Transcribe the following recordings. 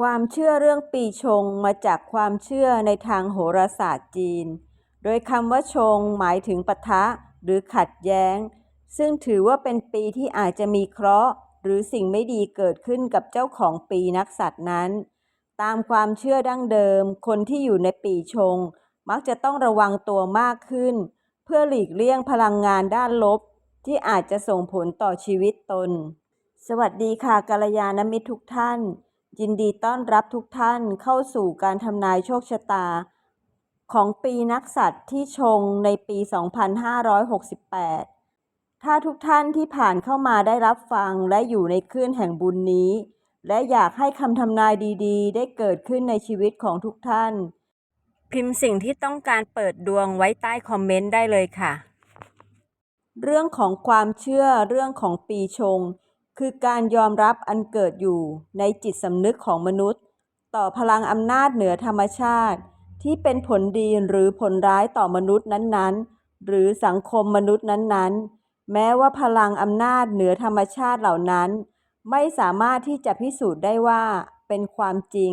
ความเชื่อเรื่องปีชงมาจากความเชื่อในทางโหราศาสตร์จีน โดยคำว่าชงหมายถึงปะทะหรือขัดแย้ง ซึ่งถือว่าเป็นปีที่อาจจะมีเคราะห์ หรือสิ่งไม่ดีเกิดขึ้นกับเจ้าของปีนักสัตว์นั้น ตามความเชื่อดั้งเดิม คนที่อยู่ในปีชง มักจะต้องระวังตัวมากขึ้น เพื่อหลีกเลี่ยงพลังงานด้านลบ ที่อาจจะส่งผลต่อชีวิตตน สวัสดีค่ะกัลยาณมิตรทุกท่าน ยินดีต้อนรับทุกท่านเข้าสู่การทำนายโชคชะตา ของปีนักสัตว์ที่ชงในปี 2568 ถ้าทุกท่านที่ผ่านเข้ามาได้รับฟังและอยู่ในคลื่นแห่งบุญนี้ และอยากให้คำทำนายดีๆ ได้เกิดขึ้นในชีวิตของทุกท่าน พิมพ์สิ่งที่ต้องการเปิดดวงไว้ใต้คอมเมนต์ได้เลยค่ะ เรื่องของความเชื่อเรื่องของปีชง คือการยอมรับอันเกิดอยู่ในจิตสำนึกของมนุษย์ ต่อพลังอำนาจเหนือธรรมชาติ ที่เป็นผลดีหรือผลร้ายต่อมนุษย์นั้นๆ หรือสังคมมนุษย์นั้นๆ แม้ว่าพลังอำนาจเหนือธรรมชาติเหล่านั้น ไม่สามารถที่จะพิสูจน์ได้ว่าเป็นความจริง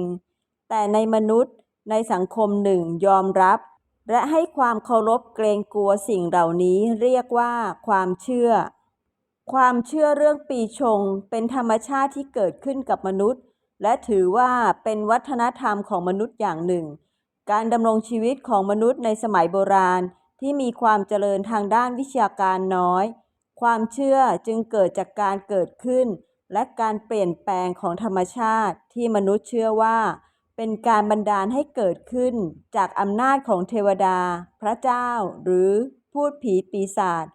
แต่ในมนุษย์ในสังคมหนึ่งยอมรับ และให้ความเคารพเกรงกลัวสิ่งเหล่านี้เรียกว่าความเชื่อ ความเชื่อเรื่องปีชงเป็นธรรมชาติที่เกิดขึ้นกับมนุษย์ และถือว่าเป็นวัฒนธรรมของมนุษย์อย่างหนึ่ง การดำรงชีวิตของมนุษย์ในสมัยโบราณ ที่มีความเจริญทางด้านวิชาการน้อย ความเชื่อจึงเกิดจากการเกิดขึ้น และการเปลี่ยนแปลงของธรรมชาติที่มนุษย์เชื่อว่า เป็นการบันดาลให้เกิดขึ้น จากอำนาจของเทวดา พระเจ้า หรือพูดผีปีศาจ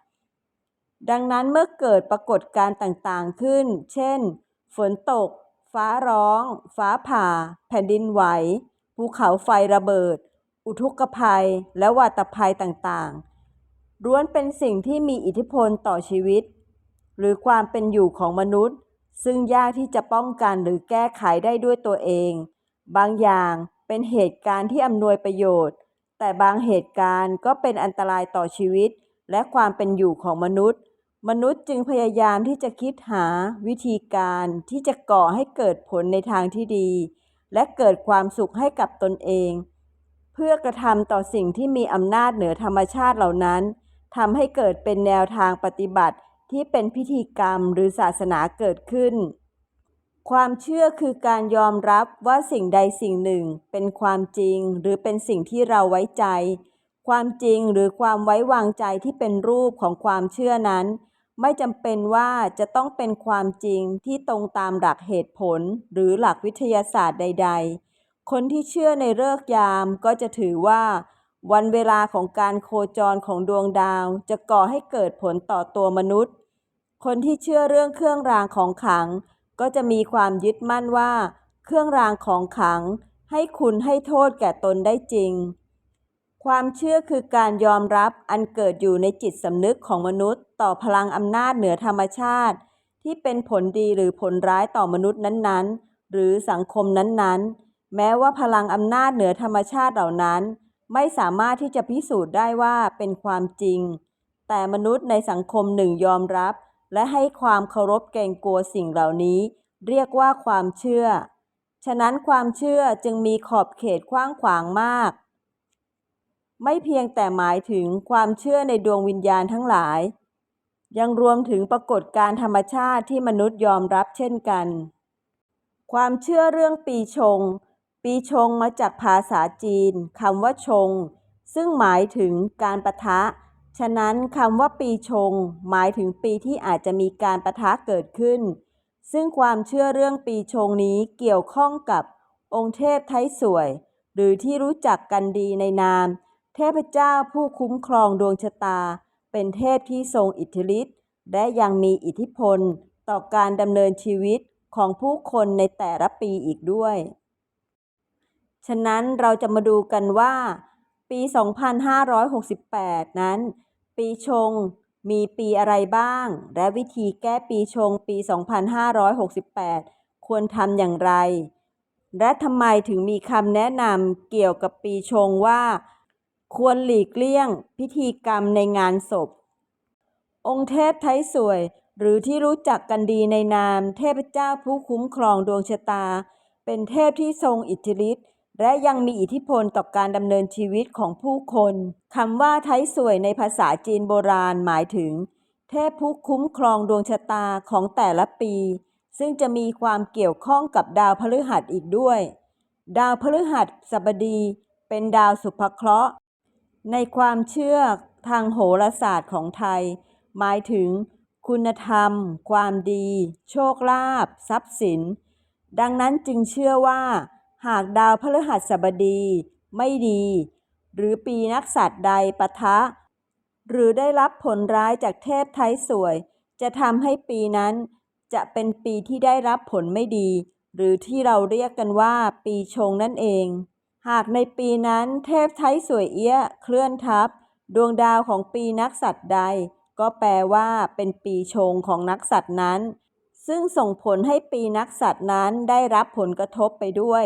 ดังนั้นเมื่อเกิดปรากฏการณ์ต่างๆขึ้น เช่น ฝนตก ฟ้าร้อง ฟ้าผ่า แผ่นดินไหว ภูเขาไฟระเบิด อุทกภัย และวาตภัยต่างๆล้วนเป็นสิ่งที่มีอิทธิพลต่อชีวิต หรือความเป็นอยู่ของมนุษย์ ซึ่งยากที่จะป้องกันหรือแก้ไขได้ด้วยตัวเอง บางอย่างเป็นเหตุการณ์ที่อำนวยประโยชน์ แต่บางเหตุการณ์ก็เป็นอันตรายต่อชีวิต และความเป็นอยู่ของมนุษย์ มนุษย์จึงพยายามที่จะคิดหาวิธีการที่จะก่อให้เกิดผลในทางที่ดี และเกิดความสุขให้กับตนเอง เพื่อกระทำต่อสิ่งที่มีอำนาจเหนือธรรมชาติเหล่านั้นทำให้เกิดเป็นแนวทางปฏิบัติที่เป็นพิธีกรรมหรือศาสนาเกิดขึ้น ความเชื่อคือการยอมรับว่าสิ่งใดสิ่งหนึ่งเป็นความจริงหรือเป็นสิ่งที่เราไว้ใจ ความจริงหรือความไว้วางใจที่เป็นรูปของความเชื่อนั้น ไม่จำเป็นว่าจะต้องเป็นความจริงที่ตรงตามหลักเหตุผลหรือหลักวิทยาศาสตร์ใด ๆ คนที่เชื่อในฤกษ์ยามก็จะถือว่า วันเวลาของการโคจรของดวงดาว จะก่อให้เกิดผลต่อตัวมนุษย์ คนที่เชื่อเรื่องเครื่องรางของขลัง ก็จะมีความยึดมั่นว่า เครื่องรางของขลัง ให้คุณให้โทษแก่ตนได้จริง ความเชื่อคือการยอมรับอันเกิดอยู่ในจิตสำนึกของมนุษย์ ต่อพลังอำนาจเหนือธรรมชาติ ที่เป็นผลดีหรือผลร้ายต่อมนุษย์นั้นๆ หรือสังคมนั้นๆ แม้ว่าพลังอำนาจเหนือธรรมชาติเหล่านั้น ไม่สามารถที่จะพิสูจน์ได้ว่าเป็นความจริง แต่มนุษย์ในสังคมหนึ่งยอมรับ และให้ความเคารพเกรงกลัวสิ่งเหล่านี้ เรียกว่าความเชื่อ ฉะนั้นความเชื่อจึงมีขอบเขตกว้างขวางมาก ไม่เพียงแต่หมายถึงความเชื่อในดวงวิญญาณทั้งหลาย ยังรวมถึงปรากฏการธรรมชาติที่มนุษย์ยอมรับเช่นกัน ความเชื่อเรื่องปีชง ปีชงมาจากภาษาจีนคำว่าชง ซึ่งหมายถึงการปะทะ ฉะนั้นคำว่าปีชง หมายถึงปีที่อาจจะมีการปะทะเกิดขึ้น ซึ่งความเชื่อเรื่องปีชงนี้เกี่ยวข้องกับองค์เทพไทยสวย หรือที่รู้จักกันดีในนาม เทพเจ้าผู้คุ้มครองดวงชะตา เป็นเทพที่ทรงอิทธิฤทธิ์และยังมีอิทธิพลต่อการดำเนินชีวิตของผู้คนในแต่ละปีอีกด้วย ฉะนั้นเราจะมาดูกันว่า ปี 2568 นั้น ปีชงมีปีอะไรบ้าง และวิธีแก้ปีชงปี 2568 ควรทำอย่างไร และทำไมถึงมีคำแนะนำเกี่ยวกับปีชงว่า ควรหลีกเลี่ยง พิธีกรรมในงานศพ องค์เทพไทยสวย หรือที่รู้จักกันดีในนาม เทพเจ้าผู้คุ้มครองดวงชะตา เป็นเทพที่ทรงอิทธิฤทธิ์และยังมีอิทธิพลต่อการดำเนินชีวิตของผู้คนคำว่าไทสวยในภาษาจีนโบราณหมายถึง เทพผู้คุ้มครองดวงชะตาของแต่ละปี ซึ่งจะมีความเกี่ยวข้องกับดาวพฤหัสอีกด้วย ดาวพฤหัสบดี เป็นดาวสุภเคราะห์ ในความเชื่อทางโหราศาสตร์ของไทย หมายถึง คุณธรรม ความดี โชคลาภทรัพย์สิน ดังนั้นจึงเชื่อว่า หากดาวพฤหัสบดี ไม่ดี หรือปีนักษัตริย์ใดปะทะ หรือได้รับผลร้ายจากเทพไทยสวย จะทำให้ปีนั้น จะเป็นปีที่ได้รับผลไม่ดี หรือที่เราเรียกกันว่า ปีชงนั่นเอง หากในปีนั้นเทพไทยสวยเอี้ยเคลื่อนทับ ดวงดาวของปีนักสัตว์ใด ก็แปลว่าเป็นปีชงของนักสัตว์นั้น ซึ่งส่งผลให้ปีนักสัตว์นั้นได้รับผลกระทบไปด้วย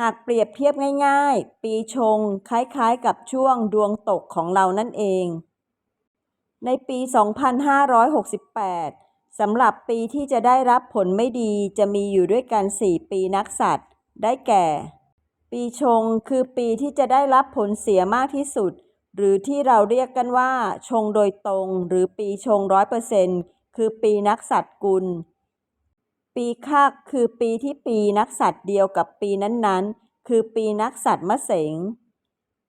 หากเปรียบเทียบง่ายๆ ปีชงคล้ายๆกับช่วงดวงตกของเรานั่นเอง ในปี 2568สำหรับปีที่จะได้รับผลไม่ดีจะมีอยู่ด้วยกัน 4 ปีนักสัตว์ ได้แก่ ปีชงคือปีที่จะได้รับผลเสียมากที่สุด หรือที่เราเรียกกันว่า ชงโดยตรง หรือปีชงร้อยเปอร์เซ็นต์คือปีนักสัตว์กุล ปีคากคือปีที่ปีนักสัตว์เดียวกับปีนั้นๆ คือปีนักสัตว์มะเสง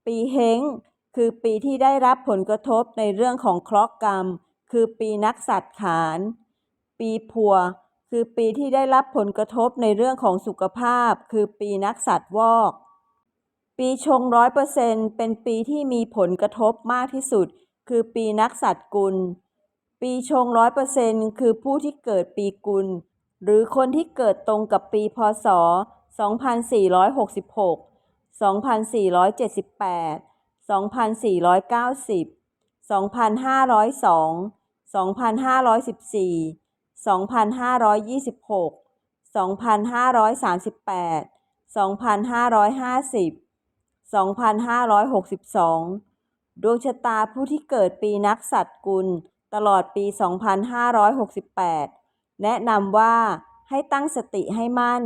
ปีเฮงคือปีที่ได้รับผลกระทบในเรื่องของเคราะห์กรรม คือปีนักสัตว์ขาน ปีผัว คือปีที่ได้รับผลกระทบในเรื่องของสุขภาพ คือปีนักสัตว์วอก ปีชงร้อยเปอร์เซ็นเป็นปีที่มีผลกระทบมากที่สุด คือปีนักสัตว์กุล ปีชงร้อยเปอร์เซ็นคือผู้ที่เกิดปีกุล หรือคนที่เกิดตรงกับปีพศ 2466 2478 2490 2502 2514 2526 2538 2550 2562 ดวงชะตาผู้ที่เกิดปีนักสัตว์กุล ตลอดปี 2568 แนะนำว่าให้ตั้งสติให้มั่น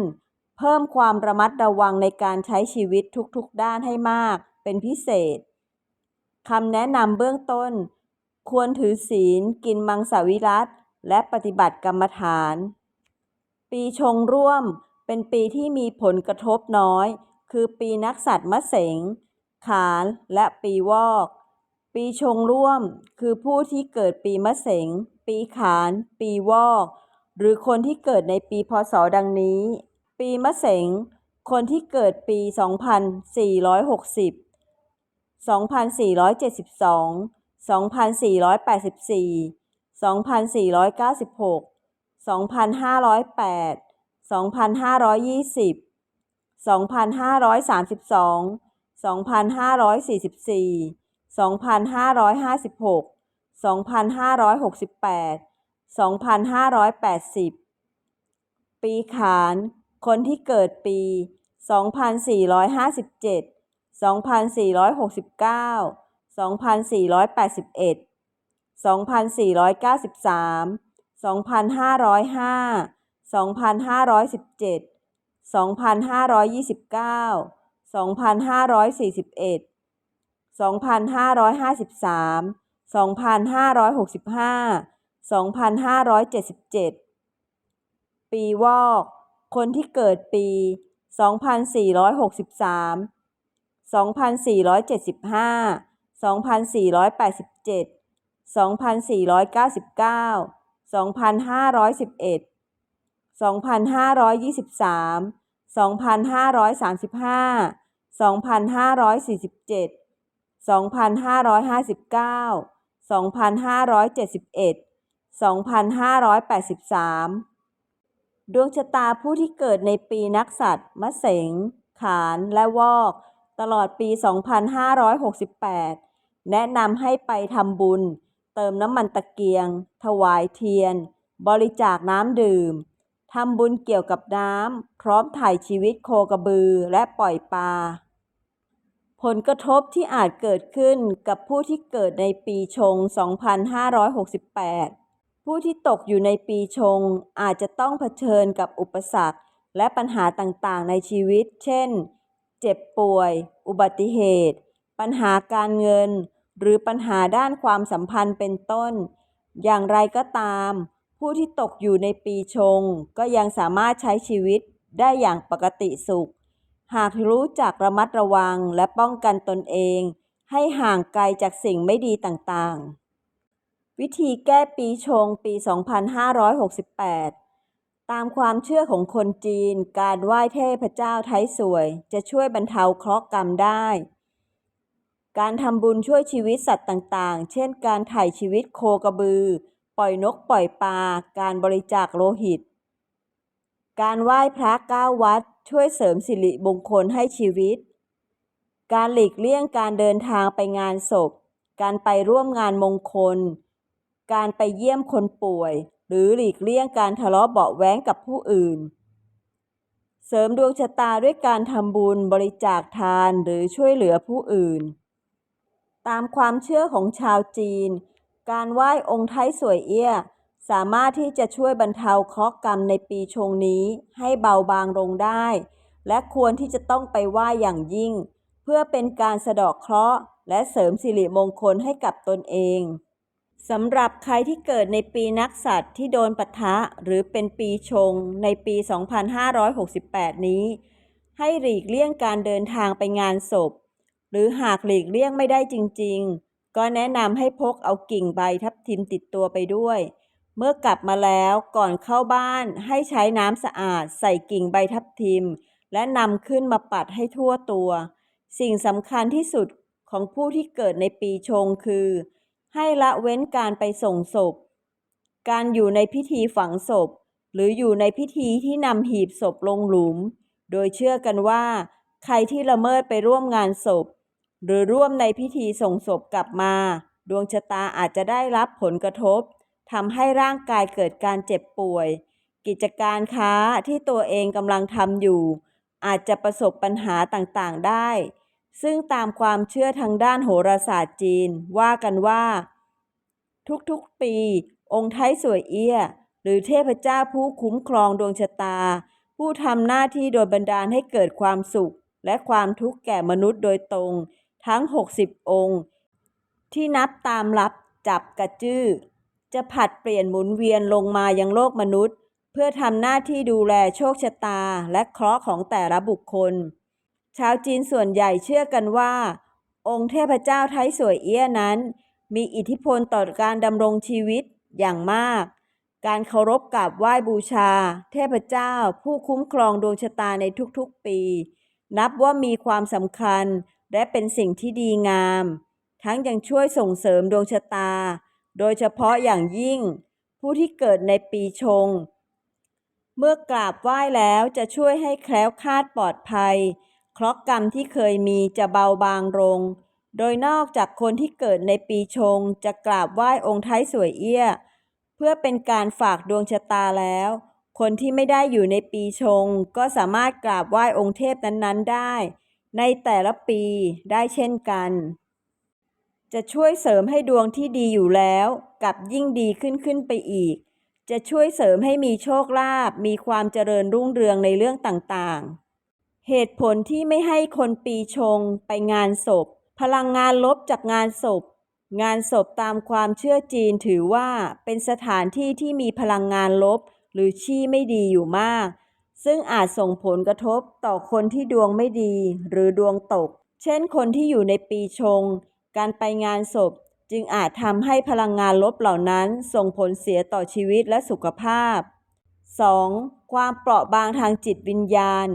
เพิ่มความระมัดระวังในการใช้ชีวิตทุกๆด้านให้มากเป็นพิเศษคำแนะนำเบื้องต้น ควรถือศีลกินมังสวิรัต และปฏิบัติกรรมฐาน ปีชงร่วมเป็นปีที่มีผลกระทบน้อย คือปีนักสัตว์มะเสง ขานและปีวอก ปีชงร่วมคือผู้ที่เกิดปีมะเสง ปีขาน ปีวอก หรือคนที่เกิดในปีพศดังนี้ ปีมะเสง คนที่เกิดปี 2460 2472 2484 2496 2508 2520 2532 2544 2556 2568 2580 ปีขาน คนที่เกิดปี 2457 2469 2481 2493 2505 2517 2529 2541 2553 2565 2577 ปีวอก คนที่เกิดปี 2463 2475 2487 2499 2511 2523 2535 2547 2559 2571 2583 ดวงชะตาผู้ที่เกิดในปีนักสัตว์มะเสง ขานและวอก ตลอดปี 2568 แนะนำให้ไปทำบุญ เติมน้ำมันตะเกียง ถวายเทียน บริจาคน้ำดื่มทำบุญเกี่ยวกับน้ำพร้อมถ่ายชีวิตโคกระบือและปล่อยปลา ผลกระทบที่อาจเกิดขึ้นกับผู้ที่เกิดในปีชง 2568 ผู้ที่ตกอยู่ในปีชงอาจจะต้องเผชิญกับอุปสรรค และปัญหาต่างๆในชีวิต เช่น เจ็บป่วย อุบัติเหตุ ปัญหาการเงิน หรือปัญหาด้านความสัมพันธ์เป็นต้น อย่างไรก็ตาม ผู้ที่ตกอยู่ในปีชง ก็ยังสามารถใช้ชีวิตได้อย่างปกติสุข หากรู้จักระมัดระวังและป้องกันตนเอง ให้ห่างไกลจากสิ่งไม่ดีต่างๆ วิธีแก้ปีชงปี 2568ตามความเชื่อของคนจีน การไหว้เทพเจ้าไทยสวย จะช่วยบรรเทาเคราะห์กรรมได้ การทำบุญช่วยชีวิตสัตว์ต่างๆ เช่น การไถ่ชีวิตโคกระบือ ปล่อยนกปล่อยปลา การบริจาคโลหิต การไหว้พระเก้าวัด ช่วยเสริมสิริมงคลให้ชีวิต การหลีกเลี่ยงการเดินทางไปงานศพ การไปร่วมงานมงคล การไปเยี่ยมคนป่วย หรือหลีกเลี่ยงการทะเลาะเบาแว้งกับผู้อื่น เสริมดวงชะตาด้วยการทำบุญบริจาคทานหรือช่วยเหลือผู้อื่น ตามความเชื่อของชาวจีน การไหว้องค์ไทยสวยเอี้ย สามารถที่จะช่วยบรรเทาเคราะห์กรรมในปีชงนี้ให้เบาบางลงได้ และควรที่จะต้องไปไหว้อย่างยิ่ง เพื่อเป็นการสะดาะเคราะห์ และเสริมสิริมงคลให้กับตนเองสำหรับใครที่เกิดในปีนักษัตริย์ที่โดนปะทะหรือเป็นปีชงในปี 2568 นี้ ให้หลีกเลี่ยงการเดินทางไปงานศพ หรือหากหลีกเลี่ยงไม่ได้จริง ๆ ก็แนะนำให้พกเอากิ่งใบทับทิมติดตัวไปด้วย เมื่อกลับมาแล้วก่อนเข้าบ้านให้ใช้น้ำสะอาด ใส่กิ่งใบทับทิม และนำขึ้นมาปัดให้ทั่วตัว สิ่งสำคัญที่สุดของผู้ที่เกิดในปีชงคือ ให้ละเว้นการไปส่งศพ การอยู่ในพิธีฝังศพ หรืออยู่ในพิธีที่นำหีบศพลงหลุม โดยเชื่อกันว่า ใครที่ละเมิดไปร่วมงานศพ หรือร่วมในพิธีส่งศพกลับมา ดวงชะตาอาจจะได้รับผลกระทบทำให้ร่างกายเกิดการเจ็บป่วย กิจการค้าที่ตัวเองกำลังทำอยู่ อาจจะประสบปัญหาต่างๆได้ ซึ่งตามความเชื่อทางด้านโหราศาสตร์จีน ว่ากันว่า ทุกๆปี องค์ไทยสวยเอี้ย หรือเทพเจ้าผู้คุ้มครองดวงชะตา ผู้ทำหน้าที่โดยบันดาลให้เกิดความสุข และความทุกข์แก่มนุษย์โดยตรง ทั้ง 60 องค์ ที่นับตามลับจับกระจื้อ จะผัดเปลี่ยนหมุนเวียนลงมายังโลกมนุษย์ เพื่อทำหน้าที่ดูแลโชคชะตาและเคราะห์ของแต่ละบุคคล ชาวจีนส่วนใหญ่เชื่อกันว่า องค์เทพเจ้าไทยสวยเอี้ยนั้น มีอิทธิพลต่อการดำรงชีวิตอย่างมาก การเคารพกราบไหว้บูชา เทพเจ้าผู้คุ้มครองดวงชะตาในทุกๆปี นับว่ามีความสำคัญ และเป็นสิ่งที่ดีงาม ทั้งยังช่วยส่งเสริมดวงชะตา โดยเฉพาะอย่างยิ่ง ผู้ที่เกิดในปีชง เมื่อกราบไหว้แล้วจะช่วยให้แคล้วคลาดปลอดภัย เคราะห์กรรมที่เคยมีจะเบาบางลง โดยนอกจากคนที่เกิดในปีชง จะกราบไหว้องค์ไทยสวยเอี้ย เพื่อเป็นการฝากดวงชะตาแล้วคนที่ไม่ได้อยู่ในปีชง ก็สามารถกราบไหว้องค์เทพนั้นๆได้ ในแต่ละปีได้เช่นกัน จะช่วยเสริมให้ดวงที่ดีอยู่แล้วกับยิ่งดีขึ้นขึ้นไปอีก จะช่วยเสริมให้มีโชคลาภมีความเจริญรุ่งเรืองในเรื่องต่างๆ เหตุผลที่ไม่ให้คนปีชงไปงานศพ พลังงานลบจากงานศพ งานศพตามความเชื่อจีนถือว่าเป็นสถานที่ที่มีพลังงานลบ หรือชี้ไม่ดีอยู่มาก ซึ่งอาจส่งผลกระทบต่อคนที่ดวงไม่ดีหรือดวงตก เช่นคนที่อยู่ในปีชง การไปงานศพจึงอาจทำให้พลังงานลบเหล่านั้นส่งผลเสียต่อชีวิตและสุขภาพ 2. ความเปราะบางทางจิตวิญญาณ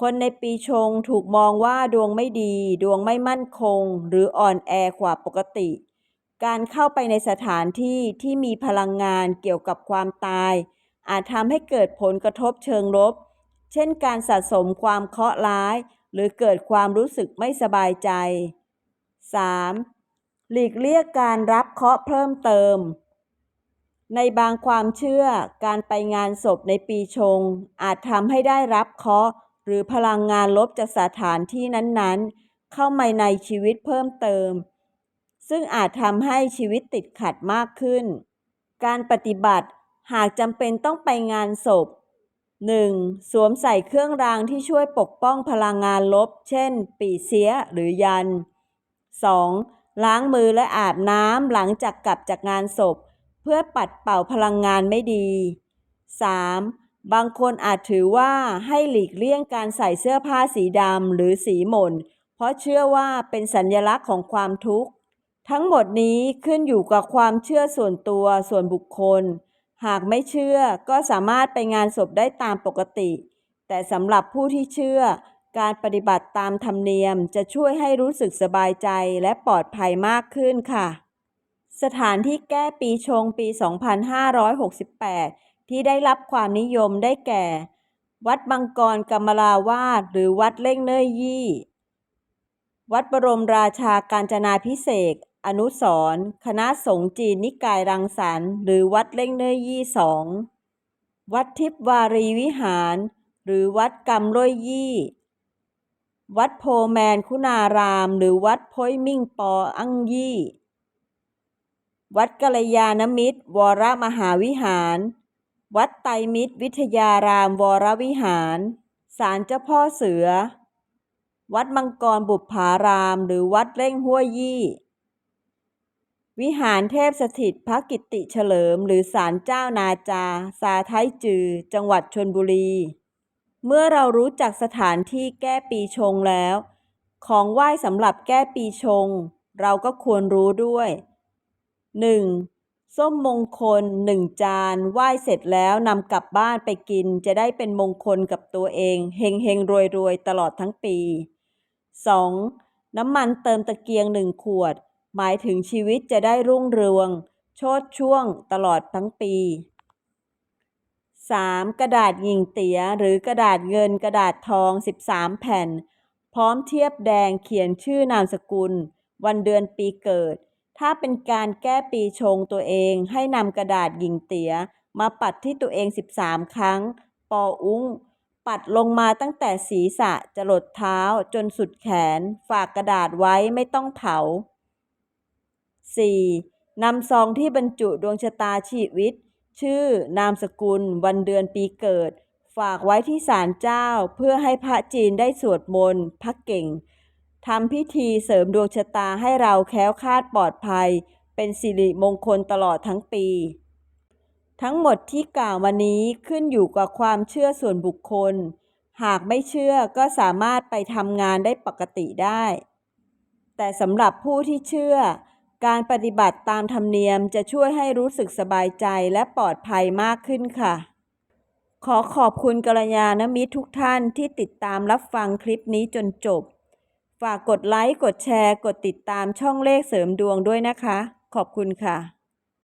คนในปีชงถูกมองว่าดวงไม่ดี ดวงไม่มั่นคง หรืออ่อนแอกว่าปกติ การเข้าไปในสถานที่ที่มีพลังงานเกี่ยวกับความตาย อาจทำให้เกิดผลกระทบเชิงลบ เช่นการสะสมความเคราะห์ร้าย หรือเกิดความรู้สึกไม่สบายใจ 3. หลีกเลี่ยงการรับเคราะห์เพิ่มเติม ในบางความเชื่อการไปงานศพในปีชง อาจทำให้ได้รับเคราะห์หรือพลังงานลบจากสถานที่นั้นๆ เข้ามาในชีวิตเพิ่มเติม ซึ่งอาจทำให้ชีวิตติดขัดมากขึ้น การปฏิบัติหากจำเป็นต้องไปงานศพ 1. สวมใส่เครื่องรางที่ช่วยปกป้องพลังงานลบ เช่น ปีเสียหรือยัน 2. ล้างมือและอาบน้ำหลังจากกลับจากงานศพ เพื่อปัดเป่าพลังงานไม่ดี 3. บางคนอาจถือว่าให้หลีกเลี่ยงการใส่เสื้อผ้าสีดำหรือสีหม่น เพราะเชื่อว่าเป็นสัญลักษณ์ของความทุกข์ ทั้งหมดนี้ขึ้นอยู่กับความเชื่อส่วนตัวส่วนบุคคล หากไม่เชื่อก็สามารถไปงานศพได้ตามปกติ แต่สำหรับผู้ที่เชื่อ การปฏิบัติตามธรรมเนียมจะช่วยให้รู้สึกสบายใจและปลอดภัยมากขึ้นค่ะ สถานที่แก้ปีชงปี 2568 ที่ได้รับความนิยมได้แก่ วัดบังกรกรรมราวาสหรือวัดเล่งเนยยี่ วัดบรมราชากาญจนาพิเศษ อนุสรคณะสงฆ์จีนนิกายรังสรรค์หรือวัดเล่งเนยยี่สอง วัดทิพวารีวิหาร หรือวัดกำร้อยยี่ วัดโพแมนคุณาราม หรือวัดพ้อยมิ่งปออังยี่ วัดกัลยาณมิตร วรมหาวิหาร วัดไตรมิตร วิทยารามวรวิหารศาลเจ้าพ่อเสือ วัดมังกรบุปผาราม หรือวัดเล่งห้วยยี่ วิหารเทพสถิตพระกิติเฉลิม หรือศาลเจ้านาจาซาไทจือ จังหวัดชนบุรี เมื่อเรารู้จักสถานที่แก้ปีชงแล้ว ของไหว้สำหรับแก้ปีชง เราก็ควรรู้ด้วย 1. ส้มมงคลหนึ่งจานไหว้เสร็จแล้วนำกลับบ้านไปกินจะได้เป็นมงคลกับตัวเอง เฮงเฮงรวยรวยตลอดทั้งปี 2. น้ำมันเติมตะเกียงหนึ่งขวด หมายถึงชีวิตจะได้รุ่งเรือง โชดช่วงตลอดทั้งปี 3. กระดาษหยิงเตี๋ยหรือกระดาษเงินกระดาษทอง 13 แผ่น พร้อมเทียบแดงเขียนชื่อนามสกุล วันเดือนปีเกิด ถ้าเป็นการแก้ปีชงตัวเองให้นำกระดาษหยิงเตี๋ยมาปัดที่ตัวเอง 13 ครั้ง ปออุ้ง ปัดลงมาตั้งแต่ศีรษะจรดเท้าจนสุดแขน ฝากกระดาษไว้ไม่ต้องเผา 4. นำซองที่บรรจุดวงชะตาชีวิต ชื่อนามสกุล วันเดือนปีเกิด ฝากไว้ที่ศาลเจ้าเพื่อให้พระจีนได้สวดมนต์พระเก่งทำพิธีเสริมดวงชะตาให้เราแคล้วคลาดปลอดภัย เป็นสิริมงคลตลอดทั้งปี ทั้งหมดที่กล่าวมานี้ขึ้นอยู่กับความเชื่อส่วนบุคคล หากไม่เชื่อก็สามารถไปทำงานได้ปกติได้ แต่สำหรับผู้ที่เชื่อ การปฏิบัติตามธรรมเนียมจะช่วยให้รู้สึกสบายใจและปลอดภัยมากขึ้นค่ะ ขอขอบคุณกัลยาณมิตรทุกท่านที่ติดตามรับฟังคลิปนี้จนจบ ฝากกดไลค์ กดแชร์ กดติดตามช่องเลขเสริมดวงด้วยนะคะ ขอบคุณค่ะ